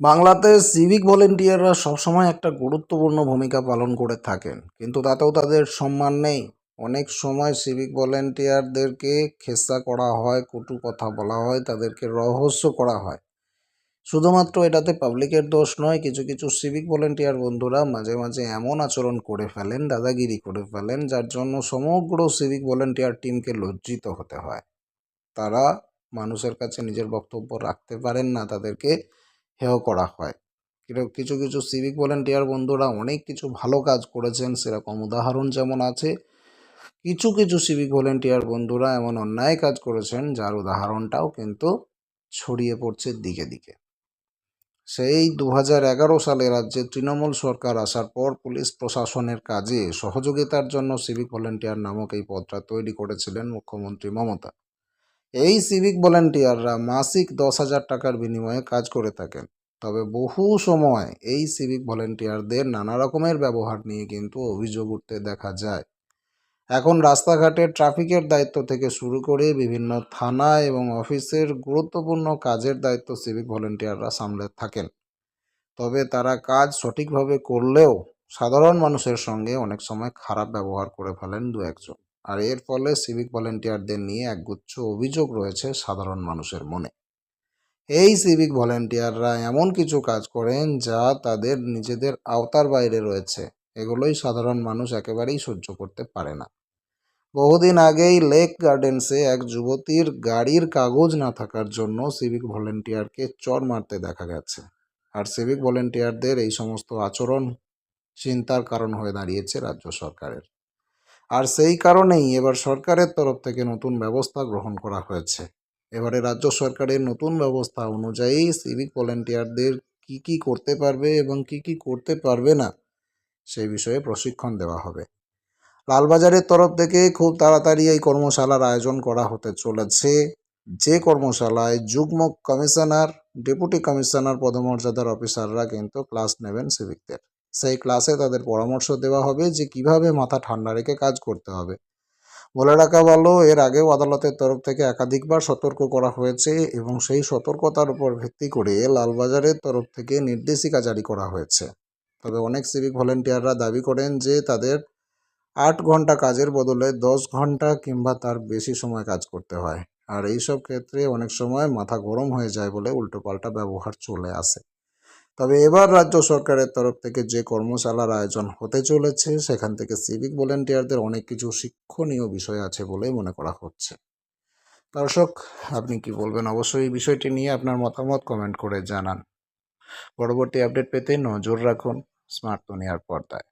বাংলাতে সিভিক ভলেন্টিয়াররা সবসময় একটা গুরুত্বপূর্ণ ভূমিকা পালন করে থাকেন। কিন্তু তাতেও তাদের সম্মান নেই। অনেক সময় সিভিক ভলেন্টিয়ারদেরকে খেসা করা হয়, কটু কথা বলা হয়, তাদেরকে রহস্য করা হয়। শুধুমাত্র এটাতে পাবলিকের দোষ নয়, কিছু কিছু সিভিক ভলেন্টিয়ার বন্ধুরা মাঝে মাঝে এমন আচরণ করে ফেলেন, দাদাগিরি করে ফেলেন, যার জন্য সমগ্র সিভিক ভলেন্টিয়ার টিমকে লজ্জিত হতে হয়। তারা মানুষের কাছে নিজের বক্তব্য রাখতে পারেন না তাদেরকে। হেয় করা হয়। কিছু কিছু সিভিক ভলেন্টিয়ার বন্ধুরা অনেক কিছু ভালো কাজ করেছেন, সেরকম উদাহরণ যেমন আছে। কিছু কিছু সিভিক ভলেন্টিয়ার বন্ধুরা এমন অন্যায় কাজ করেছেন, যার উদাহরণটাও কিন্তু ছড়িয়ে পড়ছে দিকে দিকে। সেই দু এগারো সালে রাজ্যে তৃণমূল সরকার আসার পর পুলিশ প্রশাসনের কাজে সহযোগিতার জন্য সিভিক ভলেন্টিয়ার নামক এই পদটা তৈরি করেছিলেন মুখ্যমন্ত্রী মমতা। এই সিভিক ভলেন্টিয়াররা মাসিক দশ হাজার টাকার বিনিময়ে কাজ করে থাকেন। তবে বহু সময় এই সিভিক ভলেন্টিয়ারদের নানা রকমের ব্যবহার নিয়ে কিন্তু অভিযোগ উঠতে দেখা যায়। এখন রাস্তাঘাটে ট্রাফিকের দায়িত্ব থেকে শুরু করে বিভিন্ন থানা এবং অফিসের গুরুত্বপূর্ণ কাজের দায়িত্ব সিভিক ভলেন্টিয়াররা সামলে থাকেন। তবে তারা কাজ সঠিকভাবে করলেও সাধারণ মানুষের সঙ্গে অনেক সময় খারাপ ব্যবহার করে ফেলেন দু একজন আর এর ফলে সিভিক ভলেন্টিয়ারদের নিয়ে একগুচ্ছ অভিযোগ রয়েছে সাধারণ মানুষের মনে। এই সিভিক ভলেন্টিয়াররা এমন কিছু কাজ করেন যা তাদের নিজেদের আওতার বাইরে রয়েছে। এগুলোই সাধারণ মানুষ একেবারেই সহ্য করতে পারে না। বহুদিন আগেই লেক গার্ডেন্সে এক যুবতীর গাড়ির কাগজ না থাকার জন্য সিভিক ভলেন্টিয়ারকে চর মারতে দেখা গেছে। আর সিভিক ভলেন্টিয়ারদের এই সমস্ত আচরণ চিন্তার কারণ হয়ে দাঁড়িয়েছে রাজ্য সরকারের। আর সেই কারণেই এবার সরকারের তরফ থেকে নতুন ব্যবস্থা গ্রহণ করা হয়েছে। এবারে রাজ্য সরকারের নতুন ব্যবস্থা অনুযায়ী সিভিক ভলেন্টিয়ারদের কি কি করতে পারবে এবং কি কি করতে পারবে না, সেই বিষয়ে প্রশিক্ষণ দেওয়া হবে। লালবাজারের তরফ থেকে খুব তাড়াতাড়ি এই কর্মশালার আয়োজন করা হতে চলেছে। যে কর্মশালায় যুগ্ম কমিশনার ডেপুটি কমিশনার পদমর্যাদার অফিসাররা কিন্তু ক্লাস নেবেন সিভিকদের সেই ক্লাসে তাদের পরামর্শ দেওয়া হবে যে কীভাবে মাথা ঠান্ডা রেখে কাজ করতে হবে। বলে রাখা ভালো, এর আগেও আদালতের তরফ থেকে একাধিকবার সতর্ক করা হয়েছে এবং সেই সতর্কতার উপর ভিত্তি করে লালবাজারের তরফ থেকে নির্দেশিকা জারি করা হয়েছে। তবে অনেক সিভিক ভলেন্টিয়াররা দাবি করেন যে তাদের আট ঘণ্টা কাজের বদলে দশ ঘণ্টা কিংবা তার বেশি সময় কাজ করতে হয়। আর এই সব ক্ষেত্রে অনেক সময় মাথা গরম হয়ে যায় বলে উল্টোপাল্টা ব্যবহার চলে আসে। তবে এবার রাজ্য সরকারের তরফ থেকে যে কর্মশালার আয়োজন হতে চলেছে, সেখান থেকে সিভিক ভলেন্টিয়ারদের অনেক কিছু শিক্ষণীয় বিষয় আছে বলে মনে করা হচ্ছে। দর্শক, আপনি কি বলবেন? অবশ্যই এই বিষয়টি নিয়ে আপনার মতামত কমেন্ট করে জানান। পরবর্তী আপডেট পেতে নজর রাখুন স্মার্ট দুনিয়ার পর্দায়।